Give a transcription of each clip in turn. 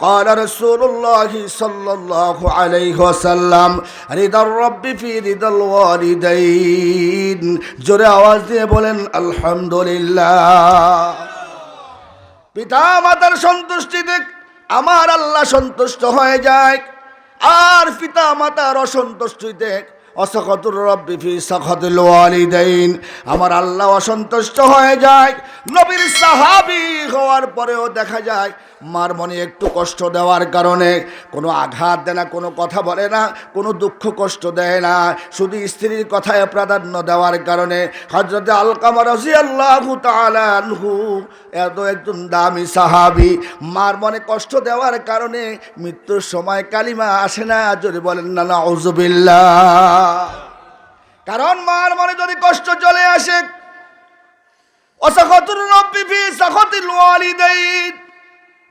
قال رسول الله صلى الله عليه وسلم رضا الرب في رضا الوالدين জোরে আওয়াজ দিয়ে বলেন আলহামদুলিল্লাহ পিতা মাতার সন্তুষ্টিতে আমার আল্লাহ সন্তুষ্ট হয়ে যায় আর পিতা মাতার অসন্তুষ্টিতে অসখতুর রব্বি ফি সখতুল ওয়ালিদাইন। আমার আল্লাহ অসন্তুষ্ট হয়ে যায়, নবীর সাহাবী হওয়ার পরেও দেখা যায়, মার মনে একটু কষ্ট দেওয়ার কারণে কোনো আঘাত দেয় না, কোনো কথা বলে না, কোনো দুঃখ কষ্ট দেয় না। শুধু স্ত্রীর কথায় প্রাধান্য দেওয়ার কারণে হজরত আলকামা রাজি আল্লাহ আনহু, এত একজন দামি সাহাবি, মার মনে কষ্ট দেওয়ার কারণে মৃত্যুর সময় কালিমা আসে না যদি বলেন না না অজুবিল্লা কারণ মার মনে যদি কষ্ট চলে আসে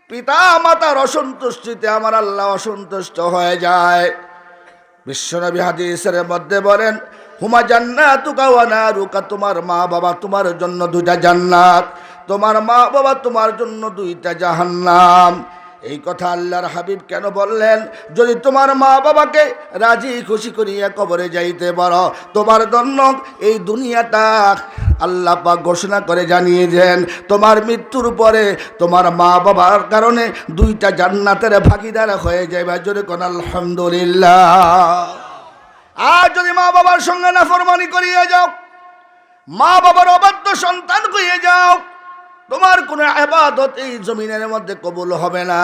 পিতা মাতার অসন্তুষ্টিতে আমার আল্লাহ অসন্তুষ্ট হয়ে যায়। বিশ্বনবী হাদিসের মধ্যে বলেন, হুমা জান্নাতুকা ওয়া নারুকা, তোমার মা বাবা তোমার জন্য দুইটা জান্নাত, তোমার মা বাবা তোমার জন্য দুইটা জাহান্নাম। এই কথা আল্লাহর হাবিব কেন বললেন? যদি তোমার মা বাবাকে রাজি খুশি করিয়া কবরে যাইতে পারো, তোমার জন্য এই দুনিয়াটা আল্লাহ পাক ঘোষণা করে জানিয়ে দেন তোমার মৃত্যুর পরে তোমার মা বাবার কারণে দুইটা জান্নাতের ভাগিদার হয়ে যাবে জোরে কোন আলহামদুলিল্লাহ। আর যদি মা বাবার সঙ্গে না নাফরমানি করিয়ে যাও, মা বাবার অবাধ্য সন্তান করিয়ে যাও তোমার কোনো আবাদত এই জমিনের মধ্যে কবুল হবে না।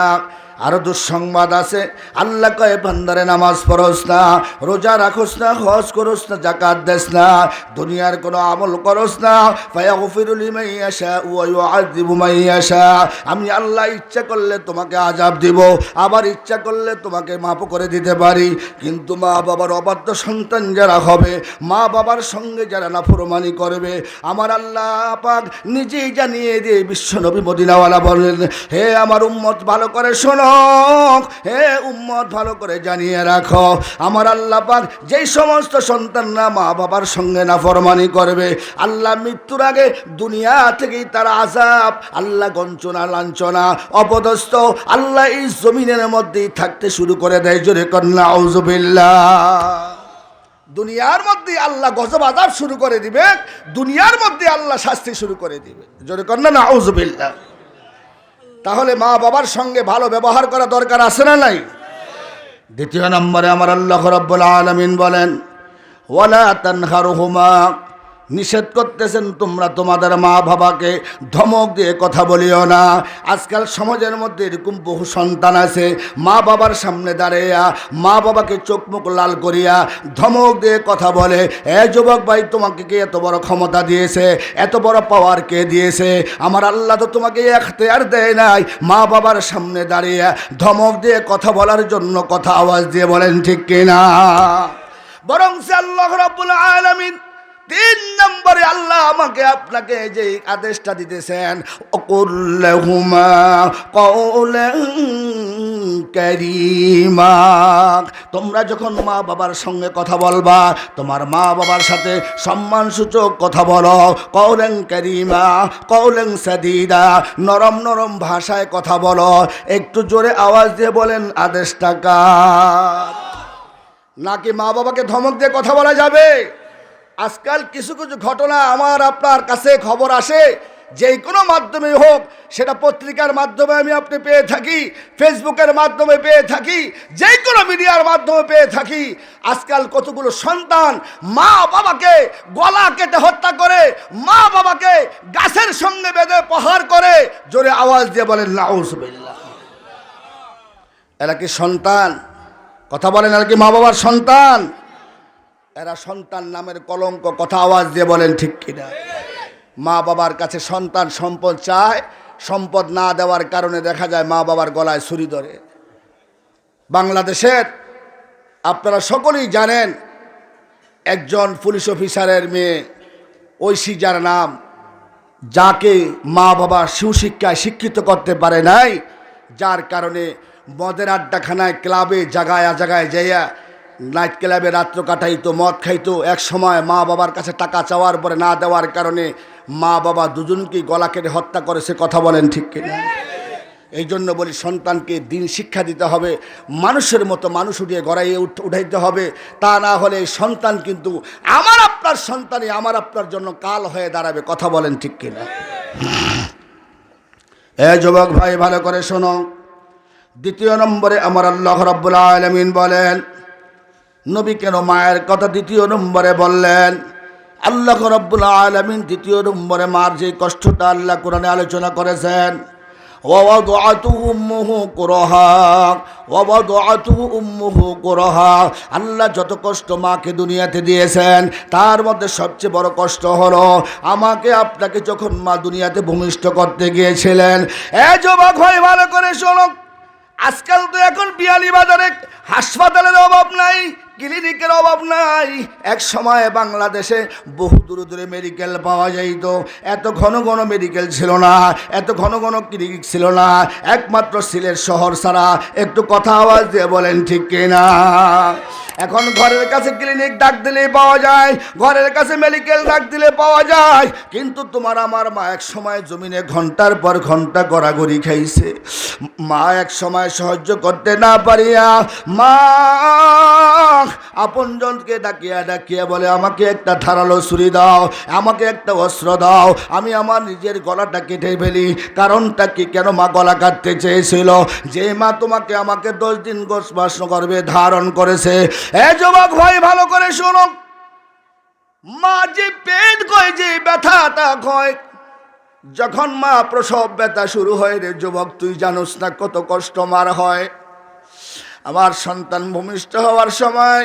আরও দুঃসংবাদ আছে। আল্লাহ কয়ে, বান্দারে নামাজ পড়স না, রোজা রাখোস না, হজ করস না জাকাত দেস না, দুনিয়ার কোনো আমল করস না। ফায়াগফিরুল লিমান ইয়াশা ওয়া ইউআযিবু ইয়াশা। আমি আল্লাহ ইচ্ছা করলে তোমাকে আজাব দিব, আবার ইচ্ছা করলে তোমাকে মাফ করে দিতে পারি। কিন্তু মা বাবার অবাধ্য সন্তান যারা হবে, মা বাবার সঙ্গে যারা নাফরমানি করবে, আমার আল্লাহ পাক নিজেই জানিয়ে দিয়ে বিশ্ব নবী মদিনাওয়ালা বলেন হে আমার উম্মত, ভালো করে শোনো হে উম্মত, ভালো করে জানিয়ে রাখো, আমার আল্লাহ পাক যেই সমস্ত সন্তানরা মা বাবার সঙ্গে নাফরমানি করবে, আল্লাহ মৃত্যুর আগে দুনিয়া থেকেই তার আজাব আল্লাহ গঞ্চনা, লাঞ্ছনা, অপদস্থ, আল্লাহ এই জমিনের মধ্যেই থাকতে শুরু করে দেয়, জোরে কন্যা আউজুবিল্লাহ দুনিয়ার মধ্যে আল্লাহ গজব আজাব শুরু করে দিবে, দুনিয়ার মধ্যে আল্লাহ শাস্তি শুরু করে দিবে, জোরে কন্যা না আউজুবিল্লাহ তাহলে মা বাবার সঙ্গে ভালো ব্যবহার করা দরকার আছে না নাই? দ্বিতীয় নম্বরে আমার আল্লাহ রব্বুল আলমিন বলেন, ওয়ালা তানহারুহুমা নিষেধ করতেছেন তোমরা তোমাদের মা বাবাকে। ধমক দিয়ে কথা বলিও না। আজকাল সমাজের মধ্যে এরকম বহু সন্তান আছে। মা বাবার সামনে দাঁড়াইয়া মা বাবাকে চোখ মুখ লাল করিয়া ধমক দিয়ে কথা বলে, এ যুবক ভাই, তোমাকে কে এত বড় ক্ষমতা দিয়েছে? এত বড় পাওয়ার কে দিয়েছে? আমার আল্লাহ তো তোমাকে এখতেয়ার দেয় নাই। মা বাবার সামনে দাঁড়িয়ে ধমক দিয়ে কথা বলার জন্য কথা আওয়াজ দিয়ে বলেন, ঠিক কিনা? বরং সে আল্লাহ রাব্বুল আলামিন তিন নম্বরে আল্লাহ আমাকে আপনাকে যে আদেশটা দিতেছেন অকুল্লাহুমা কারীমা। তোমরা যখন মা বাবার সঙ্গে কথা বলবা, তোমার মা বাবার সাথে সম্মানসূচক কথা বলো কৌলেন কারিমা কৌলেন সাদিদা। নরম নরম ভাষায় কথা বলো, একটু জোরে আওয়াজ দিয়ে বলেন, আদেশটা কার? নাকি মা বাবাকে ধমক দিয়ে কথা বলা যাবে? আজকাল কিছু কিছু ঘটনা আমার আপনার কাছে খবর আসে, যে কোনো মাধ্যমে হোক, সেটা পত্রিকার মাধ্যমে আমি আপনি পেয়ে থাকি, ফেসবুকের মাধ্যমে পেয়ে থাকি, যে কোনো মিডিয়ার মাধ্যমে পেয়ে থাকি। আজকাল কতগুলো সন্তান মা বাবাকে গলা কেটে হত্যা করে, মা বাবাকে গাছের সঙ্গে বেঁধে প্রহার করে, জোরে আওয়াজ দিয়ে বলেন, নাউজবিল্লাহ। এরা কি সন্তান? কথা বলেন আর কি মা বাবার সন্তান? এরা সন্তান নামের কলঙ্ক কথা আওয়াজ দিয়ে বলেন, ঠিক কিনা? মা বাবার কাছে সন্তান সম্পদ চায়, সম্পদ না দেওয়ার কারণে দেখা যায় মা বাবার গলায় ছুরি ধরে। বাংলাদেশের আপনারা সকলেই জানেন, একজন পুলিশ অফিসারের মেয়ে ঐশী, যার নাম, যাকে মা বাবা সুশিক্ষায় শিক্ষিত করতে পারে নাই, যার কারণে মদের আড্ডাখানায়, ক্লাবে জাগায় জাগায় যাইয়া নাইট ক্লাবে রাত্র কাটাইতো, মদ খাইতো। এক সময় মা বাবার কাছে টাকা চাওয়ার পরে না দেওয়ার কারণে মা বাবা দুজনকেই গলা কেটে হত্যা করে, সে কথা বলেন ঠিক কিনা? এই জন্য বলি সন্তানকে দিন শিক্ষা দিতে হবে, মানুষের মতো মানুষ উঠিয়ে গড়াইয়ে উঠ- উঠাইতে হবে। তা না হলে সন্তান কিন্তু আমার আপনার সন্তানই, আমার আপনার জন্য কাল হয়ে দাঁড়াবে, কথা বলেন ঠিক কিনা? এ যুবক ভাই, ভালো করে শোনো। দ্বিতীয় নম্বরে আমার আল্লাহ রব্বুল আলমিন বলেন নবী কেন মায়ের কথা দ্বিতীয় নম্বরে বললেন? আল্লাহ রব্বুল আলমিন দ্বিতীয় নম্বরে মার যে কষ্টটা আল্লাহ কোরআনে আলোচনা করেছেন আল্লাহ যত কষ্ট মাকে দুনিয়াতে দিয়েছেন, তার মধ্যে সবচেয়ে বড় কষ্ট হলো আমাকে আপনাকে যখন মা দুনিয়াতে ভূমিষ্ঠ করতে গিয়েছিলেন, এ যুবক হয় ভালো করে শোনো। আজকাল তো এখন বিয়ালি বাজারে হাসপাতালের অভাব নাই ক্লিনিকের অভাব নাই। এক সময় বাংলাদেশে বহু দূরে দূরে মেডিকেল পাওয়া যাইত। এত ঘন ঘন মেডিকেল ছিল না, এত ঘন ঘন ক্লিনিক ছিল না। একমাত্র সিলেট শহর ছাড়া একটু কথা আওয়াজ দিয়ে বলেন ঠিক কিনা? এখন ঘরের কাছে ক্লিনিক ডাক দিলে পাওয়া যায়, ঘরের কাছে মেডিকেল ডাক দিলে পাওয়া যায়। কিন্তু তোমার আমার মা এক সময় জমিনে ঘণ্টার পর ঘণ্টা গড়াগড়ি খাইছে। মা এক সময় সহ্য করতে না পারিয়া, মা আপনজনকে ডাকিয়া ডাকিয়া বলে, আমাকে একটা ধারালো ছুরি দাও, আমাকে একটা অস্ত্র দাও, আমি আমার নিজের গলাটা কেটে ফেলি। কারণটা কি কেন মা গলা কাটতে চেয়েছিল? যে মা তোমাকে আমাকে দশ দিন গোসবাস করবে ধারণ করেছে। এ যুবক, ভাই, ভালো করে শোনো। মা যে পেট কয় যে ব্যথাটা কয় যখন মা প্রসব ব্যথা শুরু হয় রে যুবক, তুই জানোস না কত কষ্ট মার হয়। আমার সন্তান ভূমিষ্ঠ হওয়ার সময়,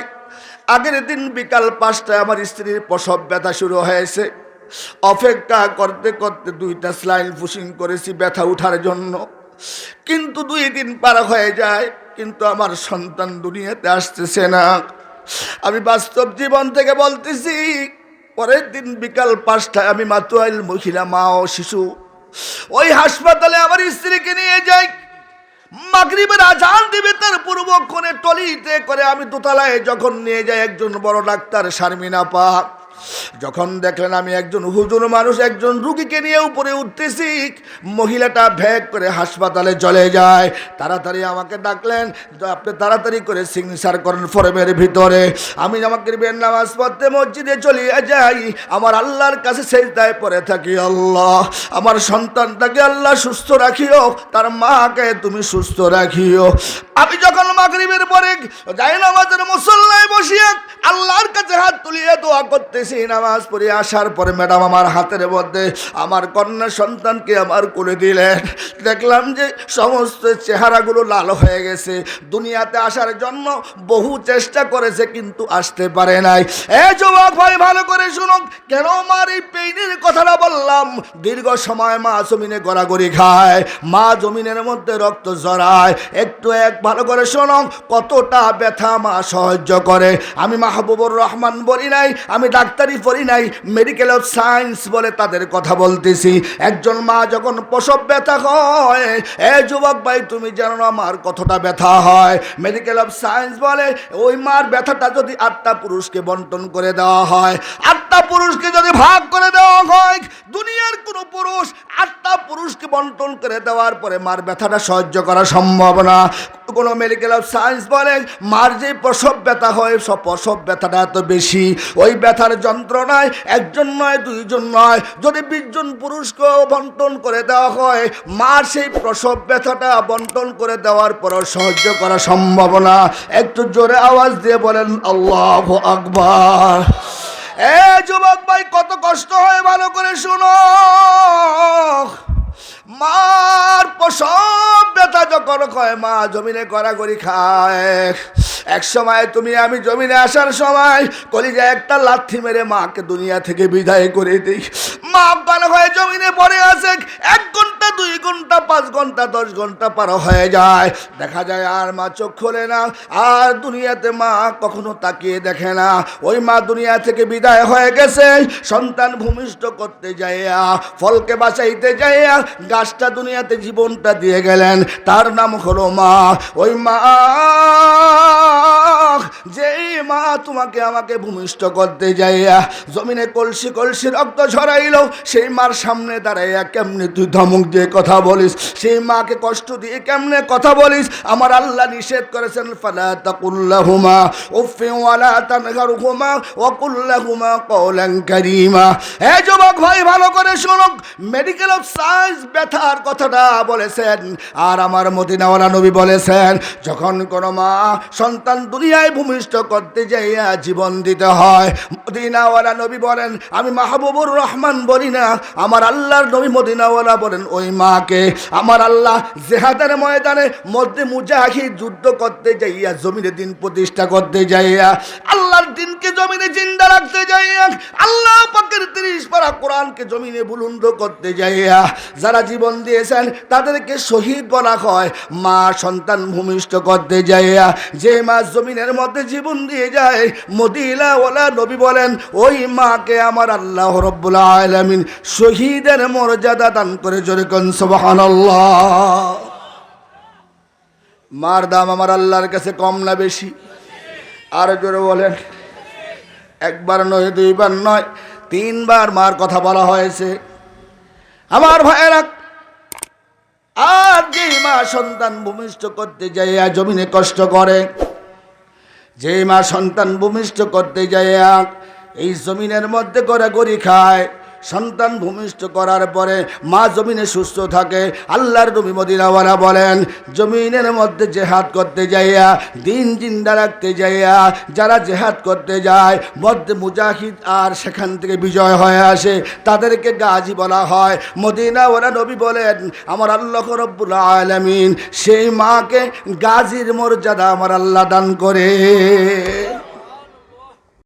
আগের দিন বিকাল পাঁচটায় আমার স্ত্রীর প্রসব ব্যথা শুরু হয়েছে। অপেক্ষা করতে করতে দুইটা স্লাইন পুশিং করেছি ব্যথা উঠার জন্য। কিন্তু দুই দিন পার হয়ে যায়, কিন্তু আমার সন্তান দুনিয়াতে আসতেছে না। আমি বাস্তব জীবন থেকে বলতেছি, পরের দিন বিকাল পাঁচটায় আমি মাতুয়াইল মহিলা, মা ও শিশু ওই হাসপাতালে আমার স্ত্রীকে নিয়ে যাই। মাগরিবের আজান দিবে, তার পূর্বক্ষণে টলিতে করে আমি দোতলায় যখন নিয়ে যাই একজন বড় ডাক্তার শারমিনা পা যখন দেখলেন আমি একজন হুজুর মানুষ, একজন রুগীকে নিয়ে উপরে উঠতেছি, মহিলাটা ভ্যাগ করে হাসপাতালে চলে যায়। তাড়াতাড়ি আমাকে ডাকলেন আপনি তাড়াতাড়ি করে সিগনেচার করেন ফরমের ভিতরে। আমি আমাকে বের নামাজ পড়তে মসজিদে চলিয়ে যাই। আমার আল্লাহর কাছে সেজদায় পড়ে থাকি, আল্লাহ। আমার সন্তানটাকে আল্লাহ সুস্থ রাখিও, তার মাকে তুমি সুস্থ রাখিও। আমি যখন মাগরিবের পরে যাই নামাজের মুসল্লায় বসিয়ে আল্লাহর কাছে হাত তুলিয়ে দোয়া করতেছি নামাজ পড়ে আসার পরে ম্যাডাম আমার হাতের মধ্যে আমার কন্যা সন্তানকে আমার করে দিলেন। দেখলাম যে সমস্ত চেহারাগুলো লাল হয়ে গেছে। দুনিয়াতে আসার জন্য বহু চেষ্টা করেছে কিন্তু আসতে পারে নাই। এ যুবক ভাই, ভালো করে শুনুন, কেন আমার এই পেইনের দীর্ঘ সময় মা জমিনে গড়াগড়ি খায়, মা জমিনের মধ্যে রক্ত জড়ায় একটু এক ভালো করে শোনো, কতটা ব্যথা মা সাহায্য করে। আমি মাহবুবুর রহমান বলি নাই, আমি ডাক্তারি পড়ি নাই মেডিকেল অফ সায়েন্স বলে তাদের কথা বলতেছি। একজন মা যখন প্রসব ব্যথা হয়, এ যুবক ভাই, তুমি জানো না মার কতটা ব্যথা হয়? মেডিকেল অফ সায়েন্স বলে, ওই মার ব্যথাটা যদি আটটা পুরুষকে বন্টন করে দেওয়া হয়, আটটা পুরুষকে যদি ভাগ করে দেওয়া হয়, দুনিয়ার কোনো পুরুষ আটটা পুরুষকে বন্টন করে দেওয়ার পরে মার ব্যথাটা সহ্য করা সম্ভব না। কোনো মেডিকেল অফ সায়েন্স বলে, মার যে প্রসব ব্যথা হয়, সব প্রসব ব্যথাটা এত বেশি। ওই ব্যথার যন্ত্রণায় একজন নয়, দুইজন নয়, যদি বিশজন পুরুষকেও বন্টন করে দেওয়া হয়, মার সেই প্রসব ব্যথাটা বন্টন করে দেওয়ার পরও সহ্য করা সম্ভব না। একটু জোরে আওয়াজ দিয়ে বলেন, আল্লাহ আকবার। এ যুবক ভাই কত কষ্ট হয় ভালো করে শুনো। মার প্রসব ব্যথা যখন কয় মা জমিনে কড়াকড়ি খায়। এক সময় তুমি আমি জমিনে আসার সময় কলিজা একটা লাথি মেরে মাকে দুনিয়া থেকে বিদায় করে দিই। মা গান হয়ে জমিনে পড়ে আছে, এক ঘণ্টা, দুই ঘণ্টা, পাঁচ ঘণ্টা, দশ ঘণ্টা পার হয়ে যায়। দেখা যায় আর মা চোখ খোলে না, আর দুনিয়াতে মা কখনো তাকিয়ে দেখে না। ওই মা দুনিয়া থেকে বিদায় হয়ে গেছে, সন্তান ভূমিষ্ঠ করতে যাইয়া, ফলকে বাঁচাইতে যাইয়া গাছটা দুনিয়াতে জীবনটা দিয়ে গেলেন। তার নাম হলো মা। ওই মা যেই মা তোমাকে আমাকে ভূমিষ্ঠ করতে যাইয়া জমিনে কলসি কলসি রক্ত ঝরাইলো, সেই মার সামনে দাঁড়াইয়া কেমনে তুই ধমক দিয়ে কথা বলিস? সেই মাকে কষ্ট দিয়ে কেমনে কথা বলিস? আমার আল্লাহ নিষেধ করেছেন, ফালা তাকুল্লাহুমা উফি ওয়ালা তানহারহুমা ওয়া কুল্লাহুমা কওলান কারীমা। এই যুবক ভাই, ভালো করে শোনো মেডিকেল অফ সায়েন্স ব্যথার কথাটা বলেছেন, আর আমার মদিনাওয়ালা নবী বলেছেন, যখন কোনো মা সন্তান দুনিয়ায় ভূমিষ্ঠ করতে যাইয়া জীবন দিতে হয়। মদিনাওয়ালা নবী বলেন, আমি মাহবুবুর রহমান বলি না, আমার আল্লাহর নবী মদিনাওয়ালা বলেন, ওই মাকে। আমার আল্লাহ জেহাদের ময়দানে মধ্যে মুজাহিদ যুদ্ধ করতে যাইয়া, জমিনে দিন প্রতিষ্ঠা করতে যাইয়া, আল্লাহর দিনকে জমিনে জিন্দা রাখতে যাইয়া, আল্লাহ পাকের তিরিশ পারা কোরআনকে জমিনে বুলন্দ করতে যাইয়া, যারা জীবন দিয়েছেন, তাদেরকে শহীদ বলা হয়। মা সন্তান ভূমিষ্ঠ করতে যাইয়া, যে মা জমিনের মধ্যে জীবন দিয়ে যায়। মদিলা ওলা নবী বলেন, ওই মাকে আমার আল্লাহ রব্বুল আলামিন শহীদের মর্যাদা দান করে জোরে মার দাম আমার আল্লাহর কাছে কম না বেশি। আর জোরে বলেন, একবার নয়, দুইবার নয়, তিনবার মার কথা বলা হয়েছে। আমার ভাইয়েরা, আর যে মা সন্তান ভূমিষ্ঠ করতে যাইয়া জমিনে কষ্ট করে যে মা সন্তান ভূমিষ্ঠ করতে যায় এই জমিনের মধ্যে করি খায়। সন্তান ভূমিষ্ঠ করার পরে মা জমিনে সুস্থ থাকে, আল্লাহর নবী মদিনাওয়ালা বলেন, জমিনের মধ্যে জেহাদ করতে যাইয়া, দিন জিন্দা রাখতে যাইয়া, যারা জেহাদ করতে যায়, মধ্যে মুজাহিদ আর সেখান থেকে বিজয় হয়ে আসে, তাদেরকে গাজী বলা হয়। মদিনাওয়ালা নবী বলেন, আমার আল্লাহ রব্বুল আলমিন সেই মাকে গাজীর মর্যাদা আমার আল্লাহ দান করে।